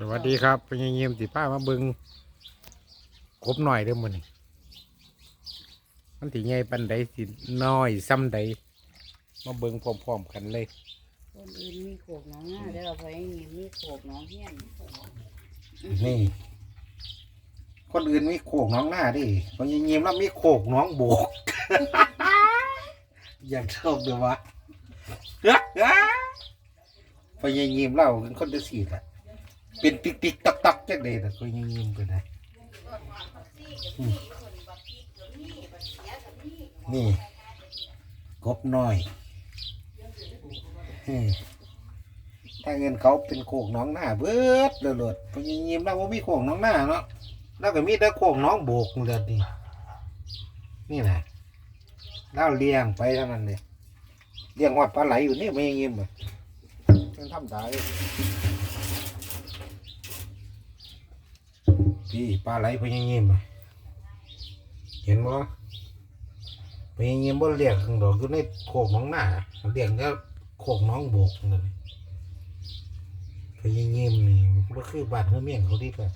สวัสดีครับเป็นยังเงียมสิป้ามาเบิงกบหน่อยเด้อมันนี่มันสิใหญ่ปันใดสิน้อยซ้ำใดมาเบิงพร้อมๆกันเลยคนอื่นมีโขกน้องหน้าแต่เราพอยังมีมีโขกน้องเฮี้ยนนี่ คนอื่นมีโขกน้องหน้าดิคนยิงยิ้มแล้วมีโขกน้องโบก อยากชอบเดี๋ยววะพอยิงยิ้มเล่าเป็นคนจะสีละ เป็นติ๊กติ๊กตักตักจักเด็ดพอยิงยิ้มไปได้อืมนี่กบน้อยถ้าเงินเขาเป็นโขกน้องหน้าเบิดเลยเลยพอยิงยิ้มแล้วว่ามีโขกน้องหน้าเนาะแล้วก็มีแต่โขกน้องโบกเลือดนี่นี่แหละเล่าเลี้ยงไปเท่านั้นเลยเลี้ยงวัดปลาไหลอยู่นี่ไม่ยังยิ้มอะยังทำได้ พี่ปลาไหลพยังยิ้มเห็นบ่พยังยิ้มบ่เลี้ยงข้างดอกอยู่ในโขกน้องหน้าเลี้ยงแล้วโขกน้องโบกนั่นพยังยิ้มนี่บ่คือบ้านคือเมียงเขาดีกว่า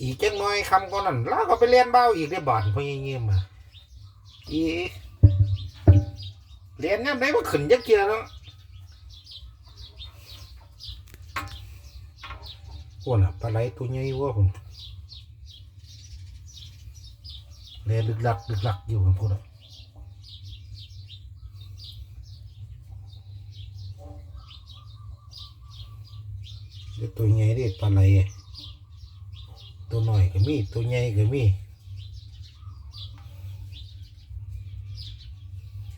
อีกจังน้อยคำก่อนนั้นเราก็ไปเรียนเบ้าอีกได้บ่อนพยังเงี้ยมาอีเรียนเนี่ยได้ว่าขึ้นจักเกียร์แล้ว โอ้น่ะปลาไหลตัวใหญ่เว่าผมเรียนลึกลักลึกลักอยู่กันพูดอะเดี๋ยวตัวใหญ่เด็ปลาไหลตัวหน่อยก็มีตัวใหญ่ก็มี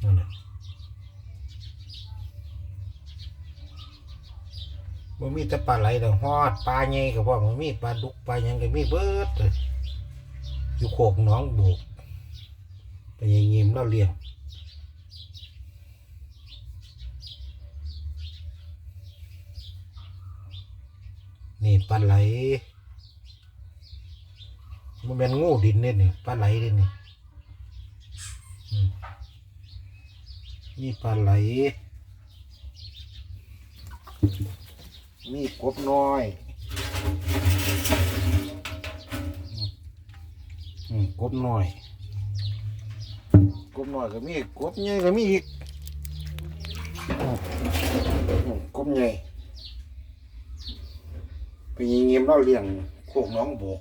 นั่นน่ะ บ่มีแต่ปลาไหลดอกฮอดปลาใหญ่ก็พอบ่มีปลาดุกปลาหยังก็มีเบิดเลยอยู่โขกหน้องโบกไปยิงยิมแล้วเลี้ยงนี่ปลาไหลมันเป็นงูดินเนี่ยนี่ปลาไหลเนี่ยนี่นี่ปลาไหล มีกบน้อยอืมกบน้อย กบน้อยก็มีกบใหญ่ก็มีอีกอืมอืมกบใหญ่ไปยิงเงียมเล่าเลี้ยงโคกน้องโบก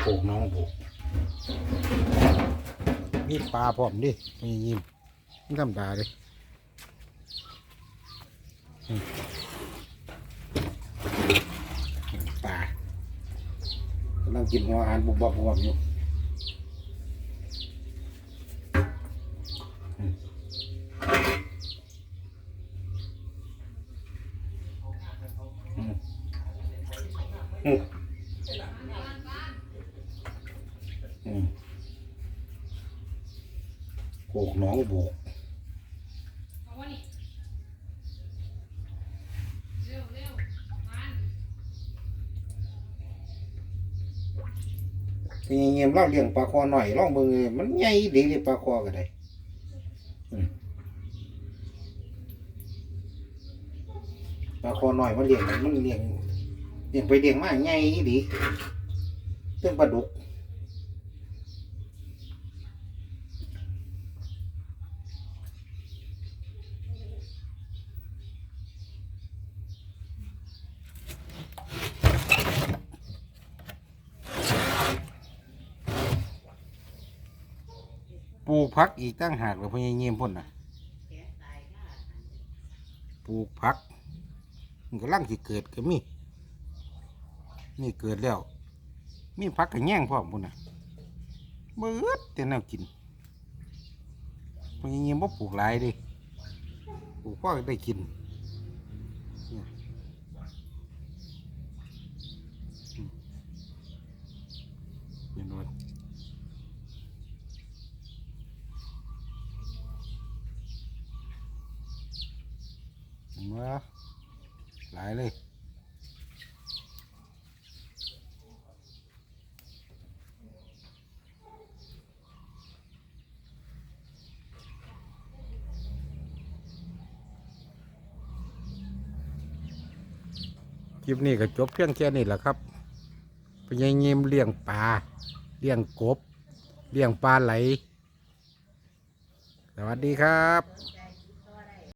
โขกน้องโบก มีปลาพร้อมดิมียิมมันธรรมดาเลยปลากำลังกินหัวอาหารบุบบับบุบบับอยู่อืมอืมอืมอืม โขกน้องโบกมีเงียบเล่าเลี้ยงปลาคอหน่อยล่องมือมันใหญ่ดีเลยปลาคอก็ได้ปลาคอหน่อยมันเลี้ยงมันเลี้ยงเลี้ยงไปเลี้ยงมาใหญ่ดีเรื่องปลาดุก ปลูกพักอีกตั้งหากเลยพญาเงียมพ่นนะปลูกพัก มันก็ร่างที่เกิดก็มี นี่เกิดแล้ว มีพักกับแย่งพ่อมพุ่นนะเบิดแต่แนวกินพญาเงียมบ่ปลูกหลายเดิปลูกพ่อได้กิน ว้าหลายเลยคลิปนี้ก็จบเพียงแค่นี้แหละครับเพยายเงีมเลี้ยงปลาเลี้ยงกบ เลี้ยงปลาไหล สวัสดีครับ